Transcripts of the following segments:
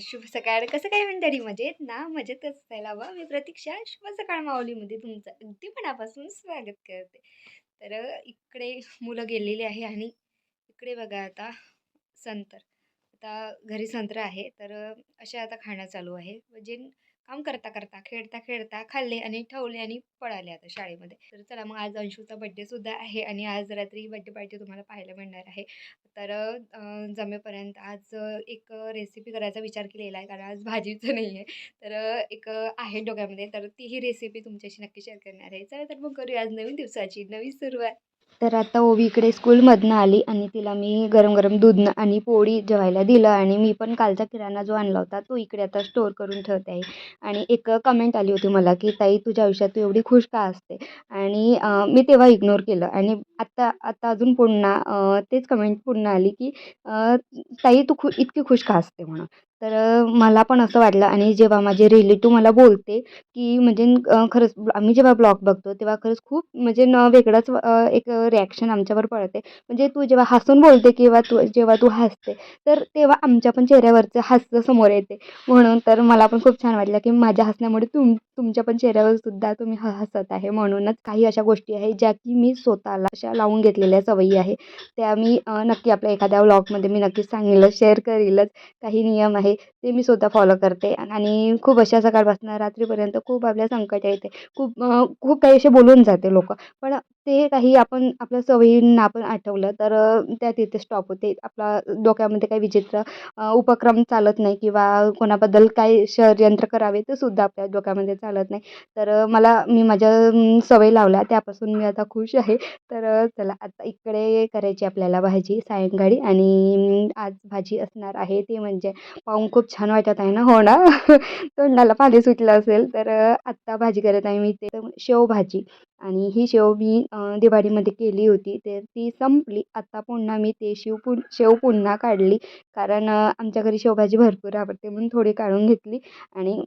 शुभ सकाळ. कसं काय मंडळी? मजेत ना? मजेतच असायला हवं मी प्रतीक्षा. शुभ सकाळ माऊलीमध्ये तुमचं. अगदी मनापासून स्वागत करते. तर इकडे मुलं गेलेली आहे आणि इकडे बघा आता संतर. आता घरी संत्रं आहे तर असे आता खाणं चालू आहे. म्हणजे काम करता करता खेळता खेळता खाल्ले आणि ठेवले आणि पळाले आता शाळेमध्ये. तर चला मग आज अंशूचा बड्डे सुद्धा आहे आणि आज रात्री बड्डे पार्टी तुम्हाला पाहायला मिळणार आहे. तर जमेपर्यंत आज एक रेसिपी करायचा विचार केलेला आहे कारण आज भाजीचं नाही आहे. तर एक आहे डोक्यामध्ये तर तीही रेसिपी तुमच्याशी नक्की शेअर करणार आहे. चला तर मग करूया आज नवीन दिवसाची नवी सुरुवात. तर आता ओवी इकडे स्कूलमधनं आली आणि तिला मी गरम गरम दूध आणि पोळी जेवायला दिलं आणि मी पण कालचा किराणा जो आणला होता तो इकडे आता स्टोअर करून ठेवते आहे आणि एक कमेंट आली होती मला की ताई तुझ्या आयुष्यात तू एवढी खुश का असते? आणि मी तेव्हा इग्नोर केलं आणि आत्ता आत्ता अजून पुन्हा तेच कमेंट पुन्हा आली की ताई तू खू इतकी खुश का असते? म्हणून. तर मला पण असं वाटलं आणि जेव्हा माझे रिलेटिव्ह मला बोलते की म्हणजे खरंच आम्ही जेव्हा ब्लॉग बघतो तेव्हा खरंच खूप म्हणजे न वेगळंच एक रिॲक्शन आमच्यावर पडते. म्हणजे तू जेव्हा हसून बोलते किंवा तू जेव्हा तू हसते तर तेव्हा आमच्या पण चेहऱ्यावरचं हास्य समोर येते. म्हणून तर मला पण खूप छान वाटलं की माझ्या हसण्यामुळे तुम तुमच्या पण चेहऱ्यावर सुद्धा तुम्ही ह हसत आहे. म्हणूनच काही अशा गोष्टी आहेत ज्या की मी स्वतःला अशा लावून घेतलेल्या सवयी आहे. त्या मी नक्की आपल्या एखाद्या व्लॉगमध्ये मी नक्कीच सांगेलच शेअर करेलच. काही नियम आहे ते मी स्वतः फॉलो करते. आणि खूप अशा सकाळपासून रात्रीपर्यंत खूप आपल्या संकट येते. खूप खूप काही असे बोलून जाते लोक. पण ते काही आपण आपल्या सवयींना आपण आठवलं तर त्या तिथे स्टॉप होते. आपला डोक्यामध्ये काही विचित्र उपक्रम चालत नाही किंवा कोणाबद्दल काही षडयंत्र करावे ते सुद्धा आपल्या डोक्यामध्ये चालत नाही. तर मला मी माझ्या सवय लावल्या. त्यापासून मी आता खुश आहे. तर चला आता इकडे करायची आपल्याला भाजी सायंकाळी आणि आज भाजी असणार आहे. ते म्हणजे पाहून खूप छान वाटत आहे ना? हो ना? तोंडाला पाणी सुटलं असेल तर आत्ता भाजी करत आहे मी ते. शेवभाजी. आणि ही शेव मी दिवाळीमध्ये केली होती. तर ती संपली. आता पुन्हा मी ते शेव पुन शेव पुन्हा काढली. कारण आमच्या घरी शेवभाजी भरपूर आवडते म्हणून थोडी काढून घेतली. आणि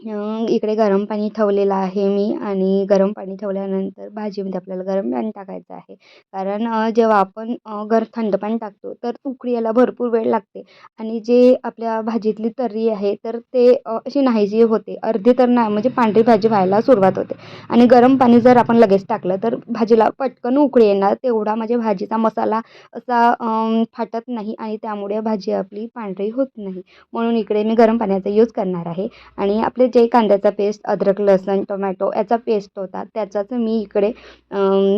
इकडे गरम पाणी ठेवलेलं आहे मी आणि गरम पाणी ठेवल्यानंतर भाजीमध्ये आपल्याला गरम पाणी टाकायचं आहे. कारण जेव्हा आपण गर थंड पाणी टाकतो तर उकळी यायला भरपूर वेळ लागते आणि जे आपल्या भाजीतली तर्री आहे तर ते अशी नाहीशी होते. अर्धी तर नाही म्हणजे पांढरी भाजी व्हायला सुरुवात होते. आणि गरम पाणी जर आपण लगेच टाकलं तर भाजीला पटकन उकळी येणार. तेवढा म्हणजे भाजीचा मसाला असा फाटत नाही आणि त्यामुळे भाजी आपली पांढरी होत नाही. म्हणून इकडे मी गरम पाण्याचा यूज करणार आहे. आणि आपले जे कांद्याचा पेस्ट अद्रक लसण टोमॅटो याचा पेस्ट होता त्याचाच मी इकडे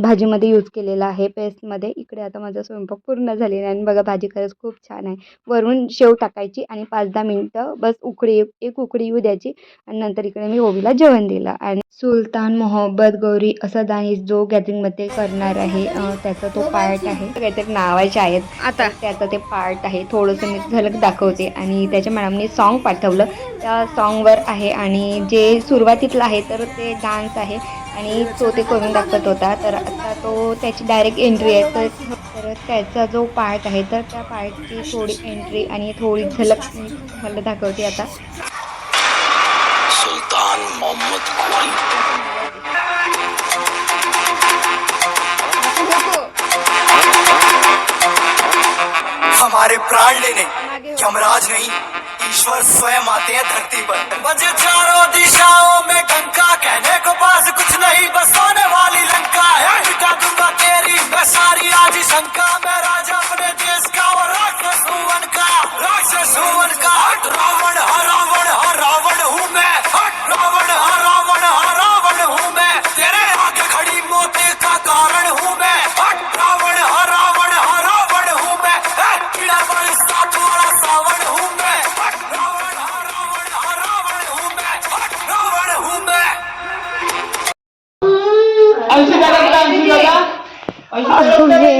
भाजीमध्ये यूज केलेला आहे पेस्टमध्ये इकडे आता माझा स्वयंपाक पूर्ण झालेला आहे आणि बघा भाजी खरंच खूप छान आहे. वरून शेव टाकायची आणि पाच दहा मिनटं बस उकळी एक उकळी येऊ द्यायची आणि नंतर इकडे मी ओवीला जेवण दिलं. आणि सुलतान मोहब्बत गौरी असं दानिश जो गॅदरिंगमध्ये करणार आहे त्याचा तो पार्ट आहे. काहीतरी नावाचे आहेत. आता. त्याचा ते पार्ट आहे. थोडंसं मी झलक दाखवते आणि त्याच्या मॅडमने सॉन्ग पाठवलं. त्या सॉन्गवर आहे आणि जे सुरुवातीतलं आहे तर ते डान्स आहे. आणि तो ते करून दाखवत होता. तर आता तो त्याची डायरेक्ट एंट्री आहे. तर तर त्याचा जो पार्ट आहे तर त्या पार्टची थोडी एंट्री आणि थोडी झलक मला दाखवते आता. सुलतान मोहम्मद हमारे प्राण लेने यमराज नहीं। ईश्वर स्वयं आते हैं धरती पर। बजे चारों दिशाओं में डंका कहने को पास कुछ नहीं, बस होने वाली लंका है। तेरी, मैं सारी आज शंका मैं, राजा अपने देश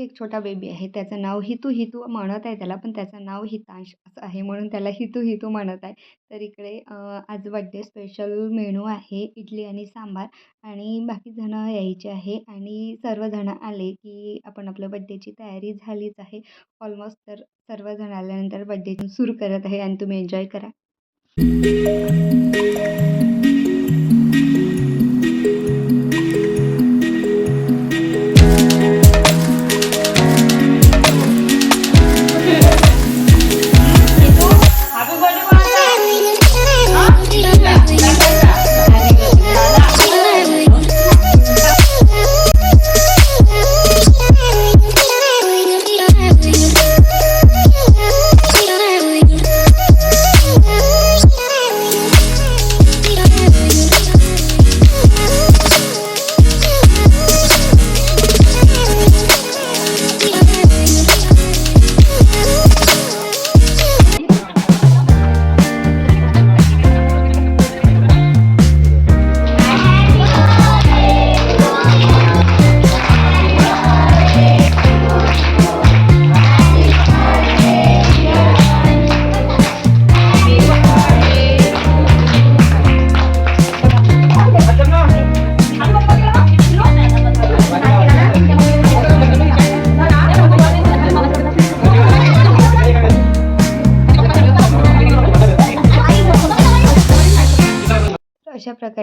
घे एक छोटा बेबी आहे त्याचं नाव हितू हितू म्हणत आहे त्याला पण त्याचं नाव हितांश असं आहे म्हणून त्याला हितू हितू म्हणत आहे. तर इकडे आज बड्डे स्पेशल मेनू आहे इडली आणि सांबार आणि बाकी जणं यायचे आहे आणि सर्वजणं आले की आपण आपल्या बड्डेची तयारी झालीच आहे. ऑलमोस्ट तर सर्वजण आल्यानंतर बड्डे सुरू करत आहे आणि तुम्ही एन्जॉय करा.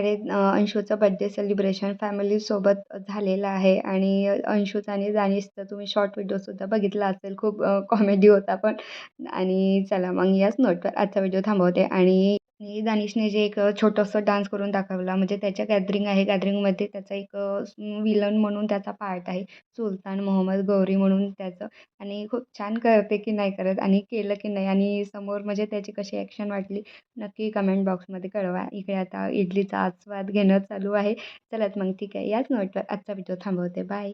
प्रकारे अंशूचा अंशूचं बड्डे सेलिब्रेशन फॅमिलीसोबत झालेलं आहे. आणि अंशूचा आणि दानिशचा तुम्ही शॉर्ट व्हिडिओसुद्धा बघितला असेल. खूप कॉमेडी होता पण. आणि चला मग याच नोटवर आजचा व्हिडिओ थांबवते. आणि आणि दानिशने जे एक छोटंसं डान्स करून दाखवला म्हणजे त्याच्या गॅदरिंग आहे. गॅदरिंगमध्ये त्याचा एक विलन म्हणून त्याचा पार्ट आहे. सुलतान मोहम्मद गौरी म्हणून त्याचं. आणि खूप छान करते की नाही करत आणि केलं की नाही. आणि समोर म्हणजे त्याची कशी ॲक्शन वाटली नक्की कमेंट बॉक्समध्ये कळवा. इकडे आता इडलीचा आस्वाद घेणं चालू आहे. चलात मग ठीक आहे. याच नोटवर आजचा व्हिडिओ थांबवते. Bye